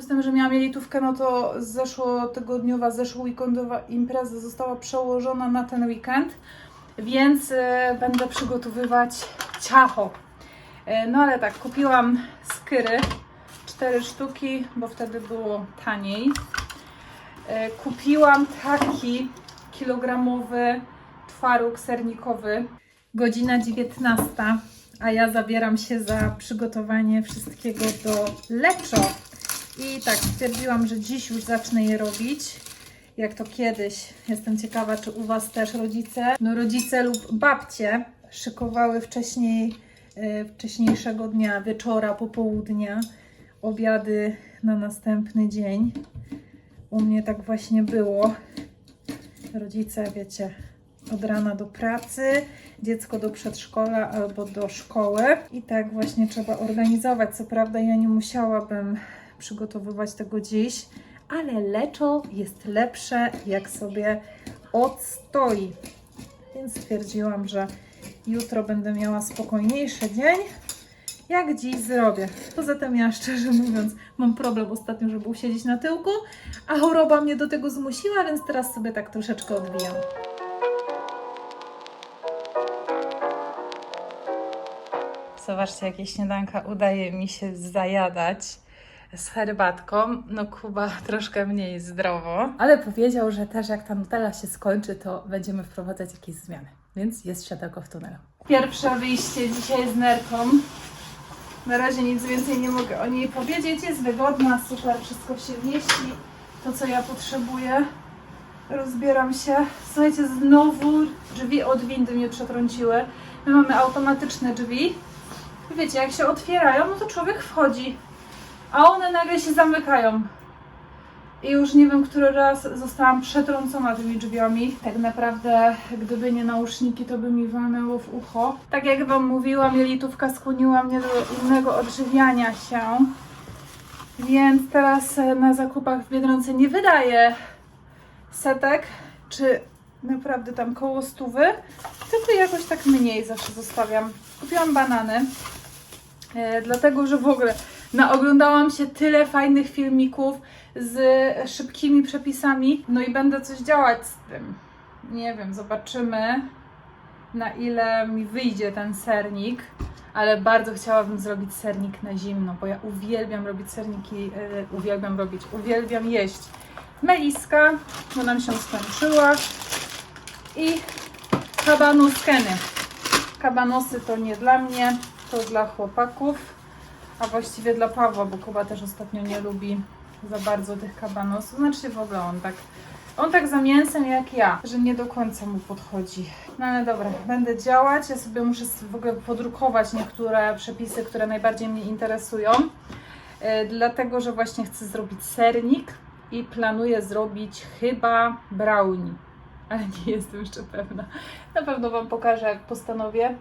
z tym, że miałam jelitówkę, no to zeszłotygodniowa, zeszłoweekendowa impreza została przełożona na ten weekend, więc e, będę przygotowywać ciacho. E, no ale tak, kupiłam skyry, cztery sztuki, bo wtedy było taniej. E, Kupiłam taki kilogramowy twaróg sernikowy. Godzina 19, a ja zabieram się za przygotowanie wszystkiego do leczo. I tak, stwierdziłam, że dziś już zacznę je robić. Jak to kiedyś. Jestem ciekawa, czy u Was też rodzice, no rodzice lub babcie szykowały wcześniej, e, wcześniejszego dnia, wieczora, popołudnia, obiady na następny dzień. U mnie tak właśnie było. Rodzice, wiecie, od rana do pracy, dziecko do przedszkola albo do szkoły. I tak właśnie trzeba organizować. Co prawda, ja nie musiałabym przygotowywać tego dziś, ale leczo jest lepsze, jak sobie odstoi. Więc stwierdziłam, że jutro będę miała spokojniejszy dzień jak dziś zrobię. Poza tym ja szczerze mówiąc mam problem ostatnio, żeby usiedzieć na tyłku, a choroba mnie do tego zmusiła, więc teraz sobie tak troszeczkę odbijam. Zobaczcie, jakie śniadanka udaje mi się zajadać z herbatką. No Kuba troszkę mniej zdrowo, ale powiedział, że też jak ta Nutella się skończy, to będziemy wprowadzać jakieś zmiany. Więc jest światełko w tunelu. Pierwsze wyjście dzisiaj z nerką. Na razie nic więcej nie mogę o niej powiedzieć. Jest wygodna, super, wszystko się mieści. To, co ja potrzebuję. Rozbieram się. Słuchajcie, znowu drzwi od windy mnie przetrąciły. My mamy automatyczne drzwi. I wiecie, jak się otwierają, no to człowiek wchodzi. A one nagle się zamykają. I już nie wiem, który raz zostałam przetrącona tymi drzwiami. Tak naprawdę, gdyby nie nauszniki, to by mi walnęło w ucho. Tak jak Wam mówiłam, jelitówka skłoniła mnie do innego odżywiania się. Więc teraz e, na zakupach w Biedronce nie wydaję setek, czy naprawdę tam koło stówy, tylko jakoś tak mniej zawsze zostawiam. Kupiłam banany, e, dlatego że w ogóle naoglądałam się tyle fajnych filmików z szybkimi przepisami, no i będę coś działać z tym. Nie wiem, zobaczymy na ile mi wyjdzie ten sernik, ale bardzo chciałabym zrobić sernik na zimno, bo ja uwielbiam robić serniki, e, uwielbiam robić, uwielbiam jeść meliska, bo nam się skończyła i kabanuskeny. Kabanosy to nie dla mnie, to dla chłopaków, a właściwie dla Pawła, bo Kuba też ostatnio nie lubi za bardzo tych kabanosów. Znaczy w ogóle on tak, on tak za mięsem jak ja, że nie do końca mu podchodzi. No ale dobra, będę działać. Ja sobie muszę w ogóle podrukować niektóre przepisy, które najbardziej mnie interesują. E, Dlatego, że właśnie chcę zrobić sernik i planuję zrobić chyba brownie. Ale nie jestem jeszcze pewna. Na pewno Wam pokażę, jak postanowię.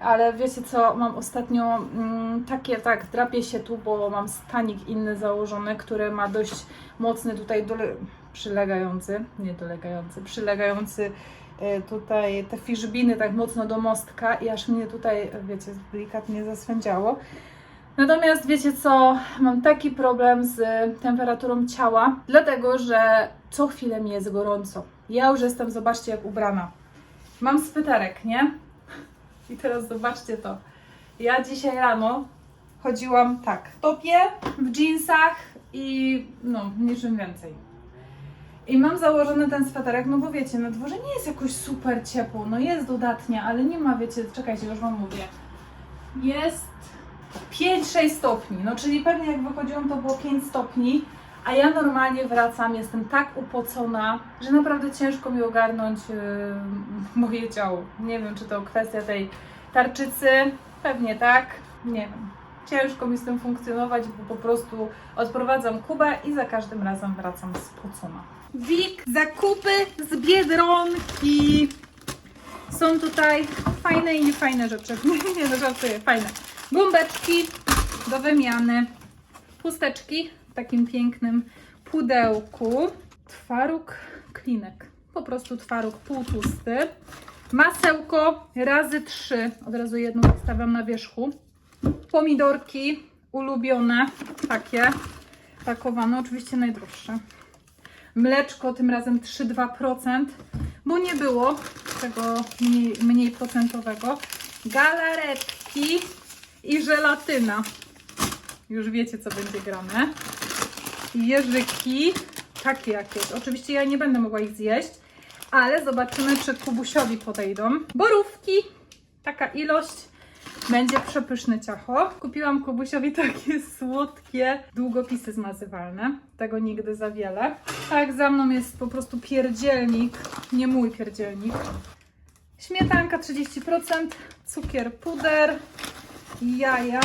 Ale wiecie co, mam ostatnio mm, takie, tak, drapię się tu, bo mam stanik inny założony, który ma dość mocny tutaj dole, przylegający, nie dolegający, przylegający e, tutaj te fiszbiny tak mocno do mostka i aż mnie tutaj, wiecie, delikatnie zaswędziało. Natomiast wiecie co, mam taki problem z temperaturą ciała, dlatego że co chwilę mi jest gorąco. Ja już jestem, zobaczcie jak ubrana. Mam sweterek, nie? I teraz zobaczcie to. Ja dzisiaj rano chodziłam tak, w topie, w jeansach i no, niczym więcej. I mam założony ten sweterek, no bo wiecie, na dworze nie jest jakoś super ciepło, no jest dodatnia, ale nie ma, wiecie, czekajcie, już Wam mówię. Jest 5-6 stopni, no czyli pewnie jak wychodziłam to było 5 stopni, a ja normalnie wracam, jestem tak upocona, że naprawdę ciężko mi ogarnąć yy, moje ciało. Nie wiem, czy to kwestia tej tarczycy, pewnie tak, nie wiem. Ciężko mi z tym funkcjonować, bo po prostu odprowadzam Kubę i za każdym razem wracam spocona. Wik, zakupy z Biedronki. Są tutaj fajne i niefajne rzeczy. Nie, no żartuję, fajne. Gąbeczki do wymiany. Chusteczki w takim pięknym pudełku. Twaróg klinek. Po prostu twaróg półtłusty. Masełko razy trzy. Od razu jedną stawiam na wierzchu. Pomidorki ulubione, takie. pakowane, oczywiście najdroższe. Mleczko tym razem 3,2%, bo nie było tego mniej, mniej procentowego. Galaretki i żelatyna. Już wiecie, co będzie grane. Jeżyki, takie jakieś. Oczywiście ja nie będę mogła ich zjeść, ale zobaczymy, czy Kubusiowi podejdą. Borówki, taka ilość. Będzie przepyszne ciacho. Kupiłam Kubusiowi takie słodkie długopisy zmazywalne. Tego nigdy za wiele. Tak, za mną jest po prostu pierdzielnik. Nie mój pierdzielnik. Śmietanka 30%, cukier, puder, jaja.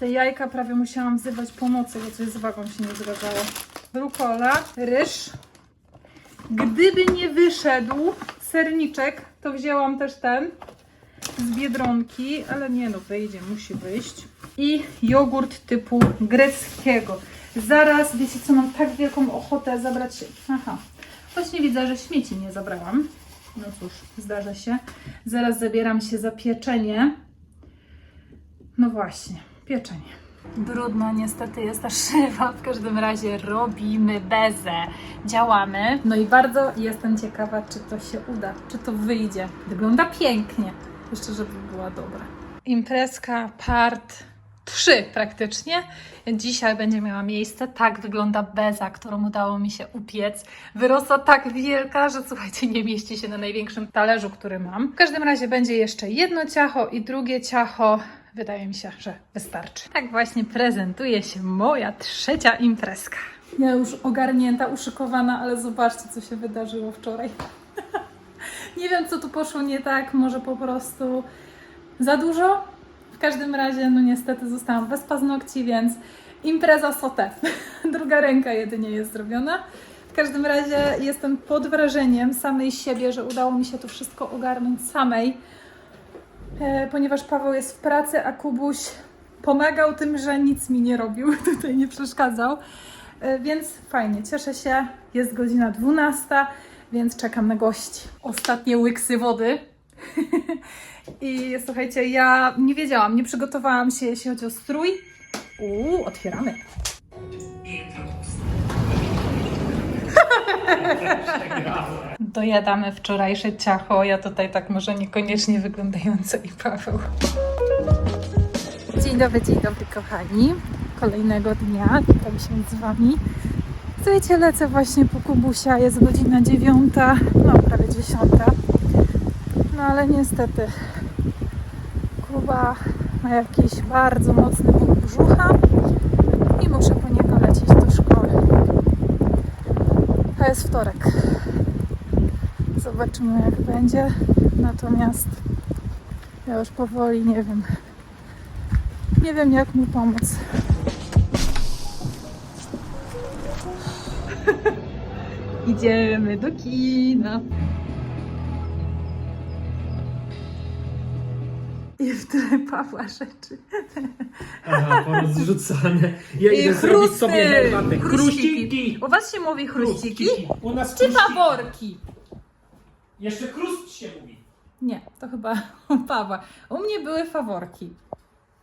Te jajka prawie musiałam wzywać pomocy, bo coś z wagą się nie zgadzało. Rukola, ryż. Gdyby nie wyszedł serniczek, to wzięłam też ten z Biedronki, ale nie no, wyjdzie, musi wyjść. I jogurt typu greckiego. Zaraz, wiecie co, mam tak wielką ochotę zabrać... Aha, właśnie widzę, że śmieci nie zabrałam. No cóż, zdarza się. Zaraz zabieram się za pieczenie. No właśnie, pieczenie. Brudna niestety jest ta szyba, w każdym razie robimy bezę, działamy. No i bardzo jestem ciekawa, czy to się uda, czy to wyjdzie. Wygląda pięknie, jeszcze żeby była dobra. Imprezka part 3 praktycznie. Dzisiaj będzie miała miejsce. Tak wygląda beza, którą udało mi się upiec. Wyrosła tak wielka, że słuchajcie, nie mieści się na największym talerzu, który mam. W każdym razie będzie jeszcze jedno ciacho i drugie ciacho. Wydaje mi się, że wystarczy. Tak właśnie prezentuje się moja trzecia imprezka. Ja już ogarnięta, uszykowana, ale zobaczcie, co się wydarzyło wczoraj. nie wiem, co tu poszło nie tak. Może po prostu za dużo? W każdym razie, no niestety zostałam bez paznokci, więc impreza sotę. Druga ręka jedynie jest zrobiona. W każdym razie jestem pod wrażeniem samej siebie, że udało mi się to wszystko ogarnąć samej, ponieważ Paweł jest w pracy, a Kubuś pomagał tym, że nic mi nie robił, tutaj nie przeszkadzał. E, Więc fajnie, cieszę się. Jest godzina 12, więc czekam na gości. Ostatnie łyksy wody. I słuchajcie, ja nie wiedziałam, nie przygotowałam się, jeśli chodzi o strój. Uuu, otwieramy. Dojadamy wczorajsze ciacho, ja tutaj tak może niekoniecznie wyglądające i Paweł. Dzień dobry, dzień dobry kochani. Kolejnego dnia, witam się z Wami. Słuchajcie, lecę właśnie po Kubusia, jest godzina dziewiąta, no prawie dziesiąta. No ale niestety Kuba ma jakiś bardzo mocny ból brzucha i muszę po niego lecieć do szkoły. To jest wtorek. Zobaczymy jak będzie. Natomiast ja już powoli nie wiem. Nie wiem jak mu pomóc. Idziemy do kina. I w tle Pawła rzeczy. Aha, porozrzucane. Ja I idę zrobić sobie chrusty. herbatę. Chruściki! U was się mówi chruściki? U nas Czy chruściki. faworki? Jeszcze chrust się mówi. Nie, to chyba u Pawła. U mnie były faworki.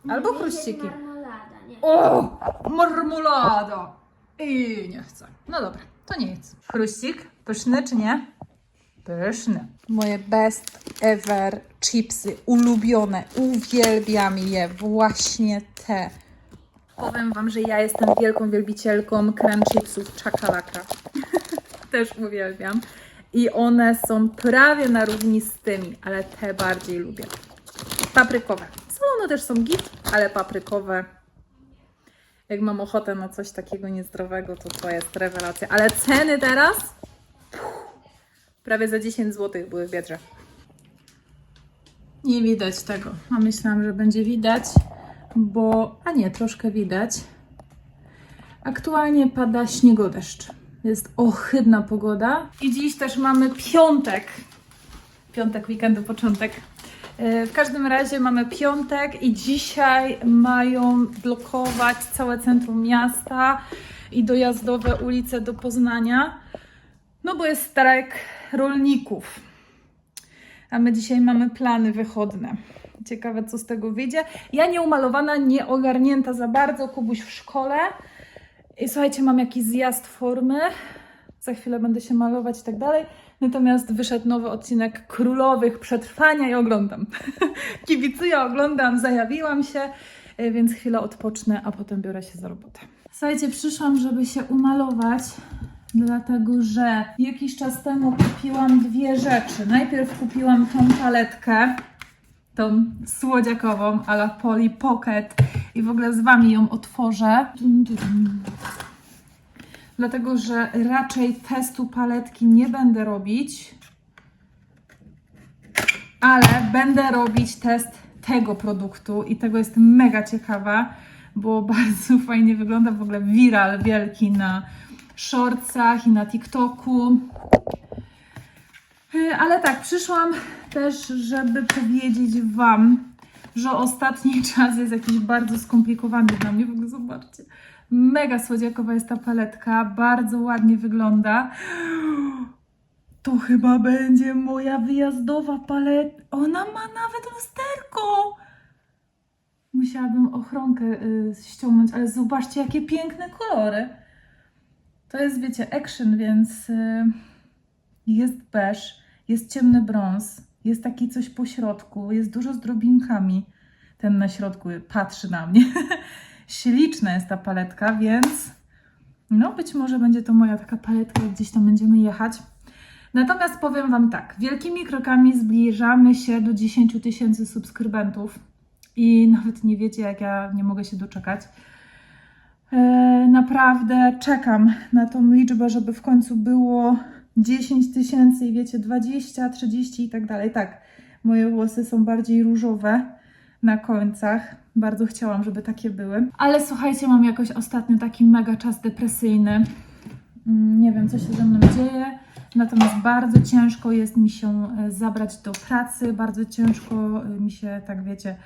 Albo Nie, chruściki. jest Marmolada, nie? O! Marmolada! I nie chcę. No dobra, to nie jest. Chruścik? Pyszny czy nie? Pyszny. Moje best ever chipsy, ulubione. Uwielbiam je. Właśnie te. Powiem Wam, że ja jestem wielką wielbicielką creme chipsów czakalaka. Też uwielbiam. I one są prawie na równi z tymi, ale te bardziej lubię. Paprykowe. Solone też są git, ale paprykowe jak mam ochotę na coś takiego niezdrowego, to to jest rewelacja. Ale ceny teraz? Prawie za 10 zł były w Biedrze. Nie widać tego. A myślałam, że będzie widać, bo... A nie, troszkę widać. Aktualnie pada śniegodeszcz. Jest ohydna pogoda. I dziś też mamy piątek. Piątek, weekendu, początek. E, W każdym razie mamy piątek i dzisiaj mają blokować całe centrum miasta i dojazdowe ulice do Poznania. No bo jest strajk rolników. A my dzisiaj mamy plany wychodne. Ciekawe, co z tego wyjdzie. Ja nie umalowana, nie ogarnięta za bardzo, Kubuś w szkole. I słuchajcie, mam jakiś zjazd formy. Za chwilę będę się malować i tak dalej. Natomiast wyszedł nowy odcinek Królowych Przetrwania i oglądam. Kibicuję, oglądam, zajawiłam się, y, więc chwilę odpocznę, a potem biorę się za robotę. Słuchajcie, przyszłam, żeby się umalować, dlatego że jakiś czas temu kupiłam dwie rzeczy. Najpierw kupiłam tą paletkę, tą słodziakową, a la Polly Pocket i w ogóle z Wami ją otworzę. Dlatego, że raczej testu paletki nie będę robić, ale będę robić test tego produktu i tego jestem mega ciekawa, bo bardzo fajnie wygląda w ogóle viral wielki na shortsach i na TikToku. Yy, Ale tak, przyszłam też, żeby powiedzieć Wam, że ostatni czas jest jakiś bardzo skomplikowany dla mnie. W ogóle zobaczcie. Mega słodziakowa jest ta paletka, bardzo ładnie wygląda. To chyba będzie moja wyjazdowa paletka. Ona ma nawet lusterko. Musiałabym ochronkę y, ściągnąć, ale zobaczcie, jakie piękne kolory. To jest, wiecie, action, więc y, jest beż, jest ciemny brąz, jest taki coś po środku, jest dużo z drobinkami. Ten na środku patrzy na mnie. Śliczna jest ta paletka, więc no być może będzie to moja taka paletka, gdzieś tam będziemy jechać. Natomiast powiem Wam tak, wielkimi krokami zbliżamy się do 10 000 tysięcy subskrybentów i nawet nie wiecie, jak ja nie mogę się doczekać. E, naprawdę czekam na tą liczbę, żeby w końcu było 10 tysięcy i wiecie, 20, 30 i tak dalej. Tak, moje włosy są bardziej różowe na końcach. Bardzo chciałam, żeby takie były. Ale słuchajcie, mam jakoś ostatnio taki mega czas depresyjny. Mm, Nie wiem, co się ze mną dzieje. Natomiast bardzo ciężko jest mi się e, zabrać do pracy, bardzo ciężko e, mi się, tak wiecie,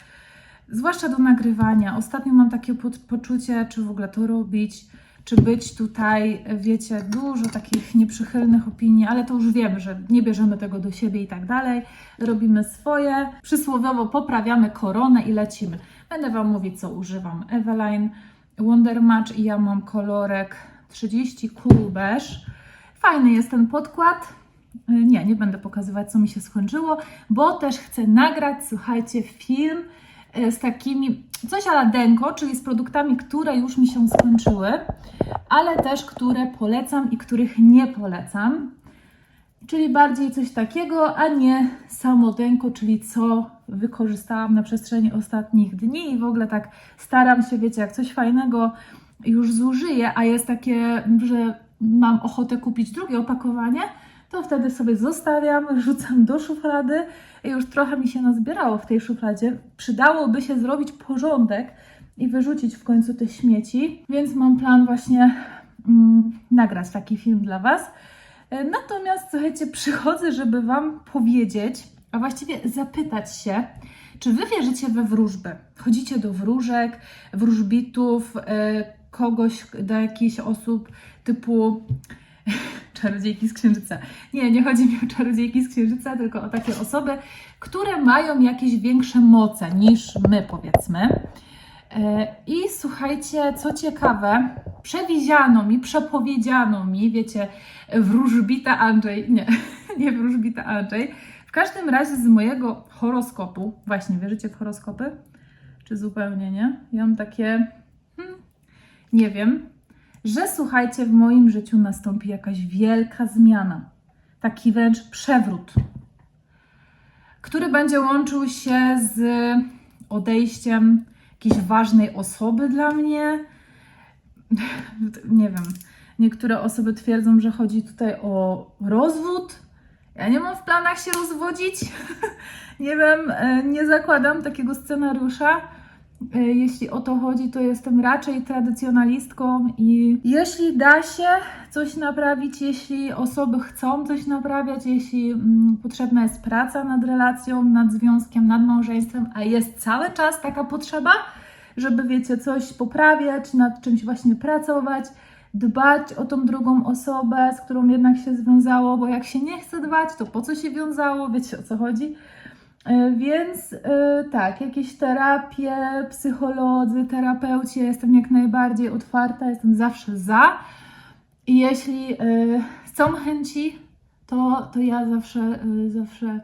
zwłaszcza do nagrywania. Ostatnio mam takie po- poczucie, czy w ogóle to robić, czy być tutaj, e, wiecie, dużo takich nieprzychylnych opinii, ale to już wiemy, że nie bierzemy tego do siebie i tak dalej. Robimy swoje, przysłowiowo poprawiamy koronę i lecimy. Będę Wam mówić, co używam. Eveline Wonder Match i ja mam kolorek 30 Cool Beige. Fajny jest ten podkład. Nie, nie będę pokazywać, co mi się skończyło, bo też chcę nagrać, słuchajcie, film y, z takimi, coś ala denko, czyli z produktami, które już mi się skończyły, ale też które polecam i których nie polecam. Czyli bardziej coś takiego, a nie samo denko, czyli co wykorzystałam na przestrzeni ostatnich dni i w ogóle tak staram się, wiecie, jak coś fajnego już zużyję, a jest takie, że mam ochotę kupić drugie opakowanie, to wtedy sobie zostawiam, rzucam do szuflady i już trochę mi się nazbierało w tej szufladzie. Przydałoby się zrobić porządek i wyrzucić w końcu te śmieci, więc mam plan właśnie mm, nagrać taki film dla Was. E, Natomiast słuchajcie, przychodzę, żeby Wam powiedzieć, a właściwie zapytać się, czy Wy wierzycie we wróżby? Chodzicie do wróżek, wróżbitów, e, kogoś, do jakichś osób typu czarodziejki z księżyca. Nie, nie chodzi mi o czarodziejki z księżyca, tylko o takie osoby, które mają jakieś większe moce niż my, powiedzmy. I słuchajcie, co ciekawe, przewidziano mi, przepowiedziano mi, wiecie, wróżbita Andrzej, nie, nie wróżbita Andrzej, w każdym razie z mojego horoskopu, właśnie, wierzycie w horoskopy? Czy zupełnie nie? Ja mam takie, hmm, nie wiem, że słuchajcie, w moim życiu nastąpi jakaś wielka zmiana, taki wręcz przewrót, który będzie łączył się z odejściem jakiejś ważnej osoby dla mnie. Nie wiem. Niektóre osoby twierdzą, że chodzi tutaj o rozwód. Ja nie mam w planach się rozwodzić. nie wiem, e, nie zakładam takiego scenariusza. E, Jeśli o to chodzi, to jestem raczej tradycjonalistką i jeśli da się coś naprawić, jeśli osoby chcą coś naprawiać, jeśli mm, potrzebna jest praca nad relacją, nad związkiem, nad małżeństwem, a jest cały czas taka potrzeba, żeby wiecie, coś poprawiać, nad czymś właśnie pracować, dbać o tą drugą osobę, z którą jednak się związało, bo jak się nie chce dbać, to po co się wiązało, wiecie o co chodzi. E, Więc e, tak, jakieś terapie, psycholodzy, terapeuci, jestem jak najbardziej otwarta, jestem zawsze za. I jeśli e, są chęci, to, to ja zawsze, zawsze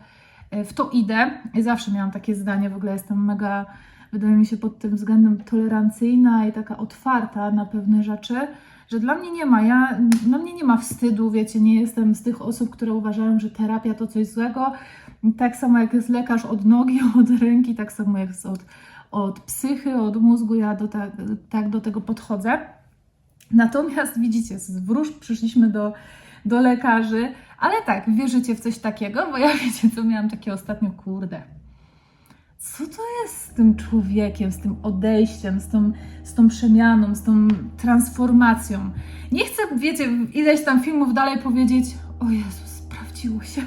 w to idę. I zawsze miałam takie zdanie, w ogóle jestem mega, wydaje mi się pod tym względem tolerancyjna i taka otwarta na pewne rzeczy, że dla mnie nie ma, ja, dla mnie nie ma wstydu, wiecie, nie jestem z tych osób, które uważają, że terapia to coś złego. Tak samo jak jest lekarz od nogi, od ręki, tak samo jak jest od, od psychy, od mózgu, ja do ta, tak do tego podchodzę. Natomiast widzicie, z wróż przyszliśmy do, do lekarzy, ale tak, wierzycie w coś takiego, bo ja wiecie, co miałam takie ostatnio, kurde. Co to jest z tym człowiekiem, z tym odejściem, z tą, z tą przemianą, z tą transformacją? Nie chcę, wiecie, ileś tam filmów dalej powiedzieć, o Jezus, sprawdziło się.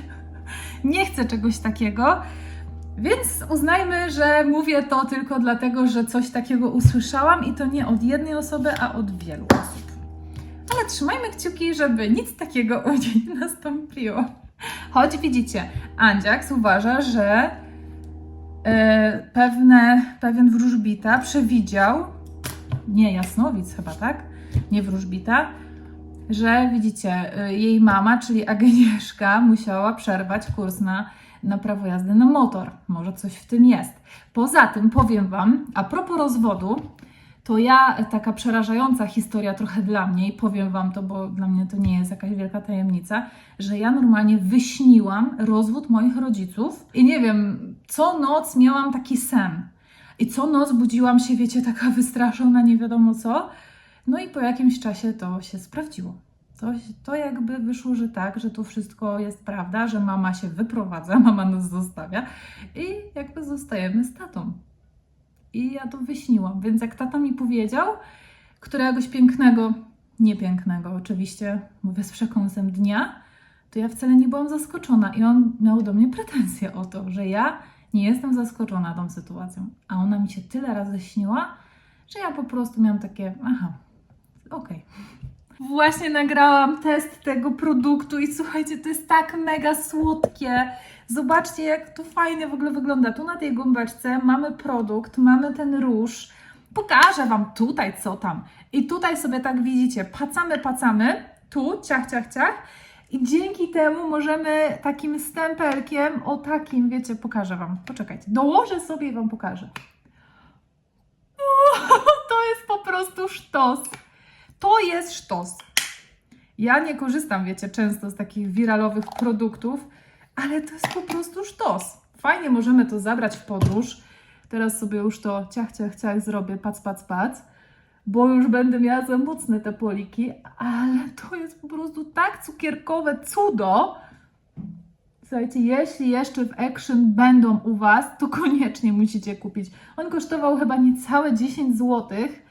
Nie chcę czegoś takiego, więc uznajmy, że mówię to tylko dlatego, że coś takiego usłyszałam i to nie od jednej osoby, a od wielu osób. Ale trzymajmy kciuki, żeby nic takiego u niej nie nastąpiło. Choć widzicie, Andziaks uważa, że e, pewne, pewien wróżbita przewidział, nie Jasnowic chyba, tak? Nie wróżbita, że widzicie, y, jej mama, czyli Agnieszka, musiała przerwać kurs na, na prawo jazdy na motor. Może coś w tym jest. Poza tym powiem Wam, a propos rozwodu, to ja, taka przerażająca historia trochę dla mnie, i powiem Wam to, bo dla mnie to nie jest jakaś wielka tajemnica, że ja normalnie wyśniłam rozwód moich rodziców i nie wiem, co noc miałam taki sen. I co noc budziłam się, wiecie, taka wystraszona, nie wiadomo co. No i po jakimś czasie to się sprawdziło. To, to jakby wyszło, że tak, że to wszystko jest prawda, że mama się wyprowadza, mama nas zostawia i jakby zostajemy z tatą. I ja to wyśniłam. Więc jak tata mi powiedział, któregoś pięknego, niepięknego oczywiście, mówię z przekąsem dnia, to ja wcale nie byłam zaskoczona i on miał do mnie pretensje o to, że ja nie jestem zaskoczona tą sytuacją. A ona mi się tyle razy śniła, że ja po prostu miałam takie, aha, okej. Właśnie nagrałam test tego produktu i słuchajcie, to jest tak mega słodkie. Zobaczcie, jak to fajnie w ogóle wygląda. Tu na tej gąbeczce mamy produkt, mamy ten róż. Pokażę Wam tutaj, co tam. I tutaj sobie tak widzicie, pacamy, pacamy, tu, ciach, ciach, ciach. I dzięki temu możemy takim stempelkiem, o takim, wiecie, pokażę Wam. Poczekajcie, dołożę sobie i Wam pokażę. To jest po prostu sztos. To jest sztos. Ja nie korzystam, wiecie, często z takich wiralowych produktów, ale to jest po prostu sztos. Fajnie możemy to zabrać w podróż. Teraz sobie już to ciach, ciach, ciach zrobię, pac, pac, pac, bo już będę miała za mocne te poliki, ale to jest po prostu tak cukierkowe cudo. Słuchajcie, jeśli jeszcze w Action będą u Was, to koniecznie musicie kupić. On kosztował chyba niecałe 10 złotych.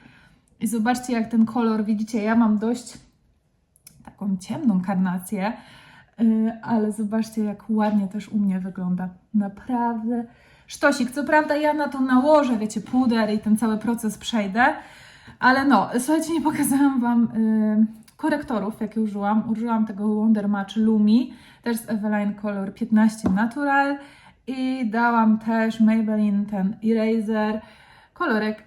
I zobaczcie, jak ten kolor, widzicie, ja mam dość taką ciemną karnację, yy, ale zobaczcie, jak ładnie też u mnie wygląda. Naprawdę sztosik. Co prawda ja na to nałożę, wiecie, puder i ten cały proces przejdę, ale no, słuchajcie, nie pokazałam Wam yy, korektorów, jakie użyłam. Użyłam tego Wonder Match Lumi, też z Eveline Color 15 Natural i dałam też Maybelline ten Eraser, kolorek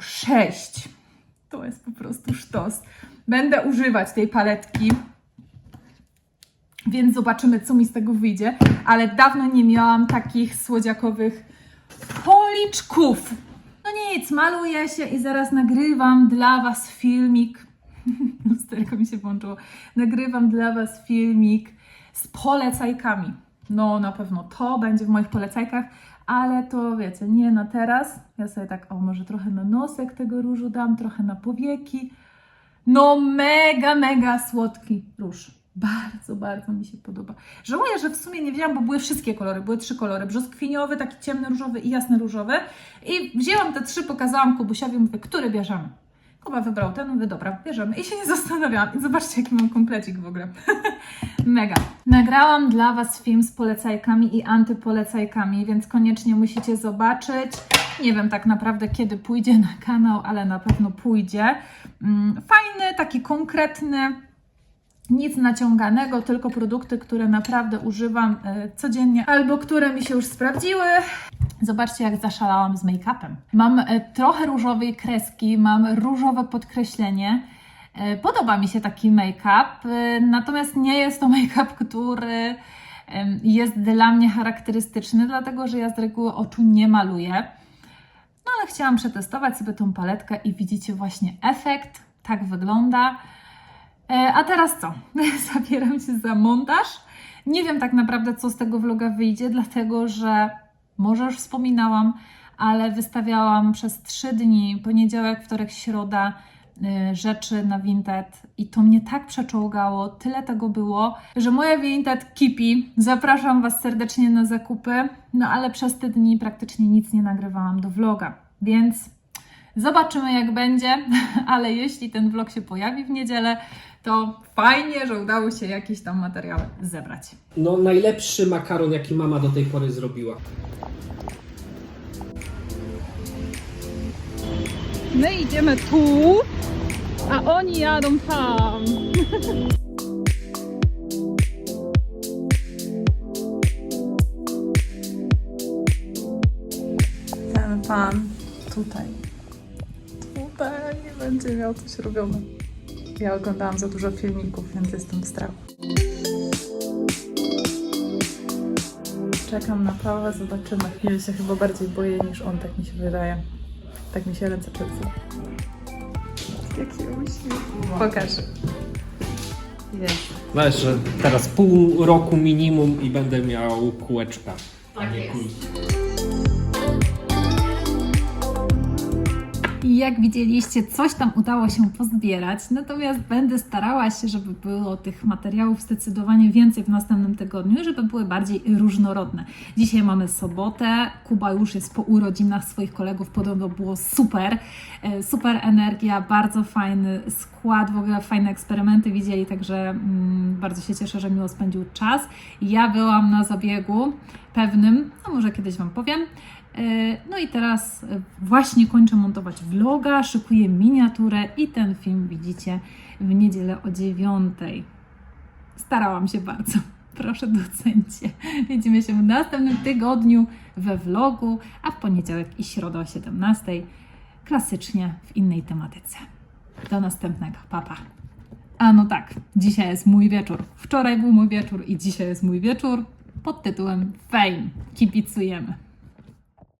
06. To jest po prostu sztos. Będę używać tej paletki, więc zobaczymy, co mi z tego wyjdzie. Ale dawno nie miałam takich słodziakowych policzków. No nic, maluję się i zaraz nagrywam dla Was filmik. Lusterko mi się włączyło. Nagrywam dla Was filmik z polecajkami. No, na pewno to będzie w moich polecajkach, ale to wiecie, nie na teraz. Ja sobie tak, o może trochę na nosek tego różu dam, trochę na powieki. No mega, mega słodki róż. Bardzo, bardzo mi się podoba. Żałuję, że w sumie nie wzięłam, bo były wszystkie kolory. Były trzy kolory. Brzoskwiniowy, taki ciemny różowy i jasny różowy. I wzięłam te trzy, pokazałam Kubusiowi, mówię, który bierzemy. Kuba wybrał ten, mówię, dobra, bierzemy. I się nie zastanawiałam. I zobaczcie, jaki mam komplecik w ogóle. Mega. Nagrałam dla Was film z polecajkami i antypolecajkami, więc koniecznie musicie zobaczyć. Nie wiem tak naprawdę, kiedy pójdzie na kanał, ale na pewno pójdzie. Mm, Fajny, taki konkretny. Nic naciąganego, tylko produkty, które naprawdę używam e, codziennie albo które mi się już sprawdziły. Zobaczcie, jak zaszalałam z make-upem. Mam e, trochę różowej kreski, mam różowe podkreślenie. E, Podoba mi się taki make-up, natomiast nie jest to make-up, który jest dla mnie charakterystyczny, dlatego że ja z reguły oczu nie maluję. No ale chciałam przetestować sobie tą paletkę i widzicie właśnie efekt. Tak wygląda. E, A teraz co? Zabieram się za montaż. Nie wiem tak naprawdę, co z tego vloga wyjdzie, dlatego że może już wspominałam, ale wystawiałam przez trzy dni, poniedziałek, wtorek, środa, y, rzeczy na Vinted i to mnie tak przeczołgało, tyle tego było, że moje Vinted kipi. Zapraszam Was serdecznie na zakupy, no ale przez te dni praktycznie nic nie nagrywałam do vloga, więc zobaczymy jak będzie, ale jeśli ten vlog się pojawi w niedzielę, to fajnie, że udało się jakieś tam materiały zebrać. No, najlepszy makaron, jaki mama do tej pory zrobiła. My idziemy tu, a oni jadą tam. Ten pan tutaj. Tutaj nie będzie miał coś robione. Ja oglądałam za dużo filmików, więc jestem w strachu. Czekam na Pawła, zobaczymy. Ja się chyba bardziej boję niż on, tak mi się wydaje. Tak mi się ręce trzęsą. Jaki uśmiech. Pokaż. Jest. Wiesz, że teraz pół roku minimum i będę miał kółeczka. Tak jest. I jak widzieliście, coś tam udało się pozbierać, natomiast będę starała się, żeby było tych materiałów zdecydowanie więcej w następnym tygodniu, żeby były bardziej różnorodne. Dzisiaj mamy sobotę, Kuba już jest po urodzinach swoich kolegów, podobno było super, e, super energia, bardzo fajny skład, w ogóle fajne eksperymenty widzieli, także mm, bardzo się cieszę, że miło spędził czas. Ja byłam na zabiegu pewnym, no może kiedyś Wam powiem, No i teraz e, właśnie kończę montować vloga, szykuję miniaturę i ten film widzicie w niedzielę o dziewiątej. Starałam się bardzo. Proszę docencie. Widzimy się w następnym tygodniu we vlogu, a w poniedziałek i środę o 17 klasycznie w innej tematyce. Do następnego. Papa. A no tak, dzisiaj jest mój wieczór. Wczoraj był mój wieczór i dzisiaj jest mój wieczór pod tytułem Fame. Kibicujemy.